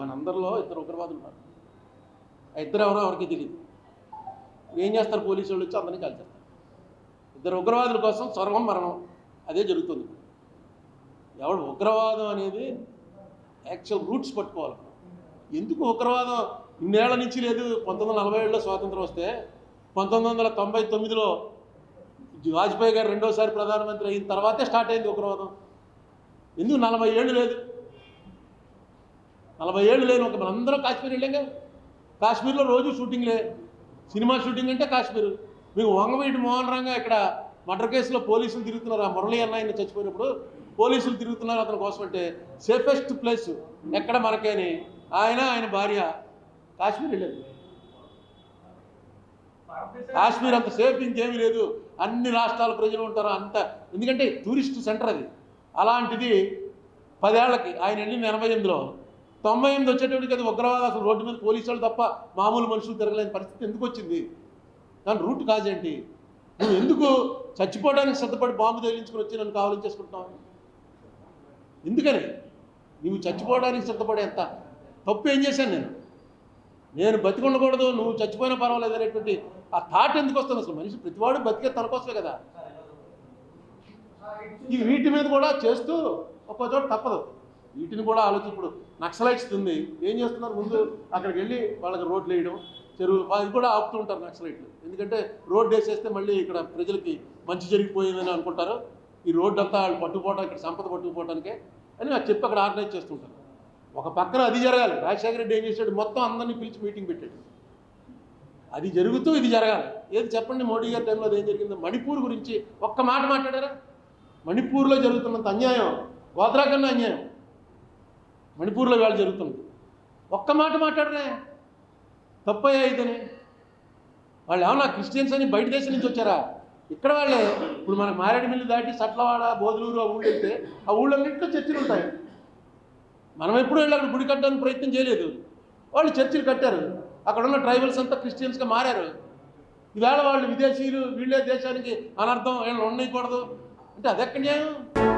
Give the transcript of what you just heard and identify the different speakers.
Speaker 1: మనందరిలో ఇద్దరు ఉగ్రవాదులు ఉన్నారు. ఆ ఇద్దరు ఎవరో ఎవరికి తెలియదు ఏం చేస్తారు పోలీసు వాళ్ళు వచ్చి అందరినీ కలిసేస్తారు ఇద్దరు ఉగ్రవాదుల కోసం స్వర్గం మరణం. అదే జరుగుతుంది. ఎవడు ఉగ్రవాదం అనేది యాక్చువల్ రూట్స్ పట్టుకోవాలి. ఎందుకు ఉగ్రవాదం ఇన్నేళ్ళ నుంచి లేదు పంతొమ్మిది వందల నలభై ఏడులో స్వాతంత్రం వస్తే పంతొమ్మిది వందల తొంభై తొమ్మిదిలో వాజ్పేయి గారు రెండోసారి ప్రధానమంత్రి అయిన తర్వాతే స్టార్ట్ అయింది ఉగ్రవాదం. ఎందుకు నలభై ఏళ్ళు లేదు? నలభై ఏళ్ళు లేని ఒక మనందరం కాశ్మీర్ వెళ్ళాంగా. కాశ్మీర్లో రోజు షూటింగ్లే. సినిమా షూటింగ్ అంటే కాశ్మీర్. మీకు వంగవీటి మోహన్ రంగా ఇక్కడ మర్డర్ కేసులో పోలీసులు తిరుగుతున్నారు. ఆ మురళి అన్న ఆయన చచ్చిపోయినప్పుడు పోలీసులు తిరుగుతున్నారు అతని కోసం అంటే సేఫెస్ట్ ప్లేస్ ఎక్కడ మనకేని. ఆయన ఆయన భార్య కాశ్మీర్ వెళ్ళారు. కాశ్మీర్ అంత సేఫ్ ఇంకేమీ లేదు. అన్ని రాష్ట్రాల ప్రజలు ఉంటారు. అంత ఎందుకంటే టూరిస్ట్ సెంటర్ అది. అలాంటిది పదేళ్ళకి ఆయన వెళ్ళింది ఎనభై ఎనిమిదిలో. తొంభై ఎనిమిది వచ్చేటప్పటికి అది ఉగ్రవాదం అసలు రోడ్డు మీద పోలీసు వాళ్ళు తప్ప మామూలు మనుషులు తిరగలేని పరిస్థితి ఎందుకు వచ్చింది? దాని రూట్ కాజేంటి నువ్వు ఎందుకు చచ్చిపోవడానికి సిద్ధపడి బాంబు తగిలించుకుని వచ్చి నన్ను కావాలని చేసుకుంటున్నావు? ఎందుకని? నువ్వు చచ్చిపోవడానికి సిద్ధపడేంత తప్పు ఏం చేశాను నేను? నేను బతికుండకూడదు నువ్వు చచ్చిపోయినా పర్వాలేదు అనేటువంటి ఆ థాట్ ఎందుకు వస్తుంది అసలు? మనిషి ప్రతివాడు బతికే తన కోసమే కదా. ఈ వీటి మీద కూడా చేస్తూ ఒక్కో చోట తప్పదు. వీటిని కూడా ఆలోచి ఇప్పుడు నక్సలైట్స్ ఉంది. ఏం చేస్తున్నారు? ముందు అక్కడికి వెళ్ళి వాళ్ళకి రోడ్లు వేయడం చెరువు అది కూడా ఆపుతూ ఉంటారు నక్సలైట్లు. ఎందుకంటే రోడ్డు వేసేస్తే మళ్ళీ ఇక్కడ ప్రజలకి మంచి జరిగిపోయిందని అనుకుంటారు. ఈ రోడ్డు అంతా వాళ్ళు పట్టుకుపోవడం ఇక్కడ సంపద పట్టుకుపోవడానికే అని నాకు చెప్పి అక్కడ ఆర్గనైజ్ చేస్తుంటారు ఒక పక్కన అది జరగాలి. రాజశేఖర రెడ్డి ఏం చేశాడు? మొత్తం అందరినీ పిలిచి మీటింగ్ పెట్టాడు. అది జరుగుతూ ఇది జరగాలి. ఏది చెప్పండి మోడీ గారి టైంలో అది ఏం జరిగిందో? మణిపూర్ గురించి ఒక్క మాట మాట్లాడారా? మణిపూర్లో జరుగుతున్నంత అన్యాయం గోద్రా కన్నా అన్యాయం. మణిపూర్లో వేళ జరుగుతుంది. ఒక్క మాట మాట్లాడరే. తప్పయ్యా ఇదని వాళ్ళు ఏమన్నా క్రిస్టియన్స్ అని బయట దేశం నుంచి వచ్చారా? ఇక్కడ వాళ్ళే. ఇప్పుడు మనకు మారేడుమిల్లి దాటి సట్లవాడ బోధలూరు ఆ ఊళ్ళు వెళ్తే ఆ ఊళ్ళన్నింటిలో చర్చిలు ఉంటాయి. మనం ఎప్పుడు వెళ్ళి అక్కడ గుడి కట్టడానికి ప్రయత్నం చేయలేదు. వాళ్ళు చర్చిలు కట్టారు. అక్కడ ఉన్న ట్రైబల్స్ అంతా క్రిస్టియన్స్గా మారారు. ఈవేళ వాళ్ళు విదేశీయులు వీళ్ళే దేశానికి అనర్థం వీళ్ళు ఉండకూడదు అంటే అదెక్కడ న్యాయం?